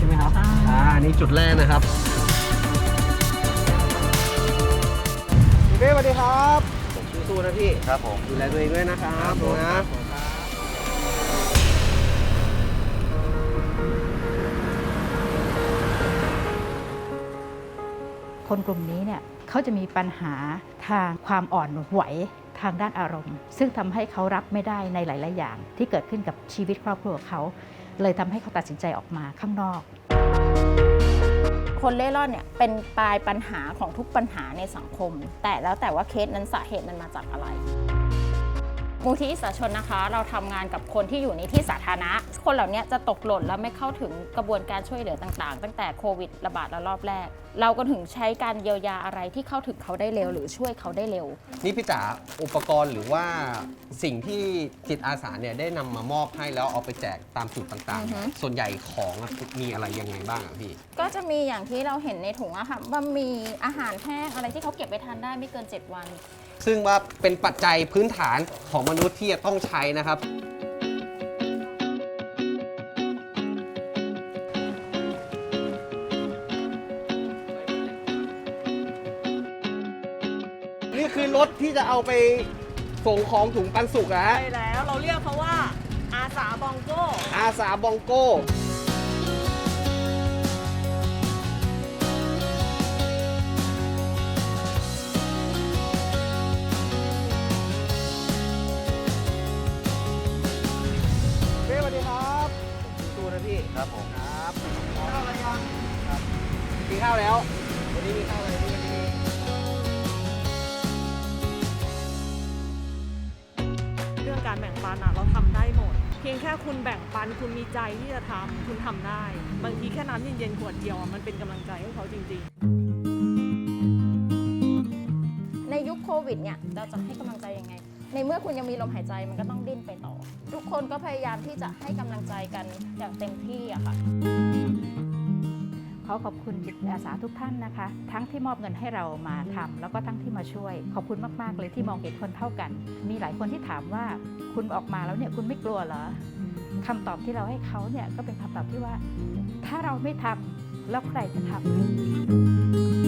จุดแรกนะครับพี่เป้สวัสดีครับสู้ๆนะพี่ ครับผม ดูแลตัวเองด้วยนะครับนะคนกลุ่มนี้เนี่ยเขาจะมีปัญหาทางความอ่อนไหวทางด้านอารมณ์ ซึ่งทำให้เขารับไม่ได้ในหลาย ๆ อย่างที่เกิดขึ้นกับชีวิตครอบครัวเขา เลยทำให้เขาตัดสินใจออกมาข้างนอก คนเล่ร่อนเนี่ยเป็นปลายปัญหาของทุกปัญหาในสังคม แต่แล้วแต่ว่าเคสนั้นสาเหตุมันมาจากอะไร มูลที่สาชนนะคะ เราทำงานกับคนที่อยู่ในที่สาธารณะ คนเหล่านี้จะตกหล่นและไม่เข้าถึงกระบวนการช่วยเหลือต่างๆ ตั้งแต่โควิดระบาดระลอกแรก เราก็ถึงใช้การเยียวยาอะไรที่เข้าถึงเขาได้เร็ว หรือช่วยเขาได้เร็ว นี่พี่จ๋าอุปกรณ์หรือว่าสิ่งที่จิตอาสาเนี่ยได้นำมามอบให้แล้วเอาไปแจกตามจุดต่างอือฮึๆส่วนใหญ่ของอะมีอะไรยังไงบ้างอะพี่ ก็จะมีอย่างที่เราเห็นในถุงอะค่ะว่ามีอาหารแห้งอะไรที่เขาเก็บไปทานได้ไม่เกิน 7 วันซึ่งว่าเป็นปัจจัยพื้นฐานของมนุษย์ที่จะต้องใช้นะครับ นี่คือรถที่จะเอาไปส่งของถุงปันสุกอะฮะใช่แล้วเราเรียกเขาว่าอาสาบองโก้ อาสาบองโก้ ครับผมครับข้าวอะไรยังครับกินข้าวแล้ว วันนี้มีข้าวอะไรพี่วันนี้เรื่องการแบ่งปันอะเราทำได้หมด เพียงแค่คุณแบ่งปันคุณมีใจที่จะทำคุณทำได้ บางทีแค่น้ำเย็นๆขวดเดียวอะมันเป็นกำลังใจให้เขาจริง ๆ ในยุคโควิดเนี่ยเราจะให้กำลังใจยังไง ในเมื่อคุณยังมีลมหายใจมันก็ต้องดิ้นไปต่อ ทุกคนก็พยายามที่จะให้กำลังใจกันอย่างเต็มที่อะค่ะขอขอบคุณจิตอาสาทุกท่านนะคะ ทั้งที่มอบเงินให้เรามาทำแล้วก็ทั้งที่มาช่วย ขอบคุณมากๆเลยที่มองเห็นคนเท่ากัน มีหลายคนที่ถามว่าคุณออกมาแล้วเนี่ยคุณไม่กลัวเหรอคำตอบที่เราให้เขาเนี่ยก็เป็นคำตอบที่ว่า ถ้าเราไม่ทำแล้วใครจะทำ